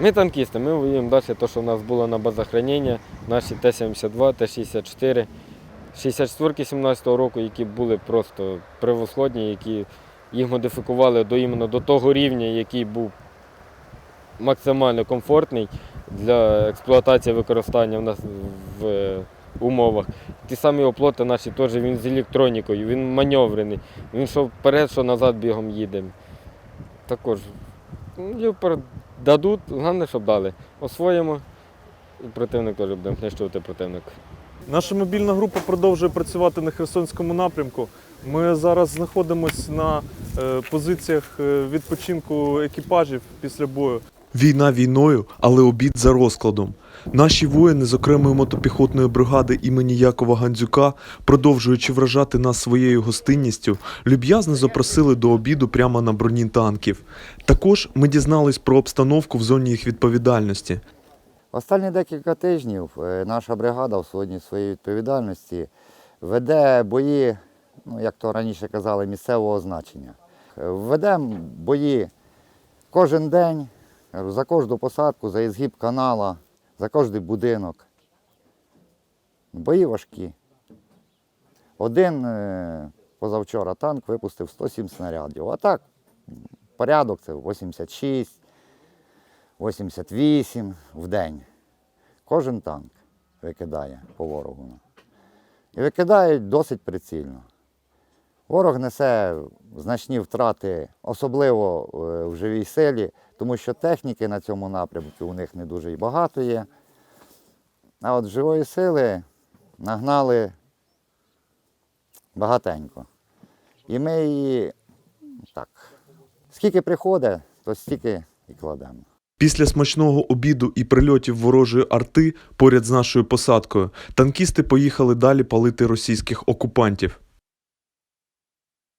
Ми танкісти, ми воюємо далі, те, що в нас було на базах хранення, наші Т-72, Т-64, 64 17-го року, які були просто превосходні, які їх модифікували до, іменно до того рівня, який був максимально комфортний для експлуатації використання в нас в умовах. Ті самі оплоти наші теж він з електронікою, він маневрений. Він що вперед, що назад бігом їде. Також ну, його дадуть, головне, щоб дали. Освоїмо, і противник теж будемо знищувати противник. Наша мобільна група продовжує працювати на Херсонському напрямку. Ми зараз знаходимося на е, позиціях е, відпочинку екіпажів після бою. Війна війною, але обід за розкладом. Наші воїни з окремої мотопіхотної бригади імені Якова Гандзюка, продовжуючи вражати нас своєю гостинністю, люб'язно запросили до обіду прямо на броні танків. Також ми дізнались про обстановку в зоні їх відповідальності. Останні декілька тижнів е, наша бригада в сьогодні своєї відповідальності веде бої, ну як то раніше казали, місцевого значення. Е, Ведемо бої кожен день, за кожну посадку, за ізгиб канала, за кожний будинок. Бої важкі. Один е, позавчора танк випустив 107 снарядів. А так, порядок це 86, 88 в день. Кожен танк викидає по ворогу. І викидають досить прицільно. Ворог несе значні втрати, особливо е, в живій силі, тому що техніки на цьому напрямку у них не дуже і багато є. А от живої сили нагнали багатенько. І ми її так, скільки приходить, то стільки і кладемо. Після смачного обіду і прильотів ворожої арти поряд з нашою посадкою, танкісти поїхали далі палити російських окупантів.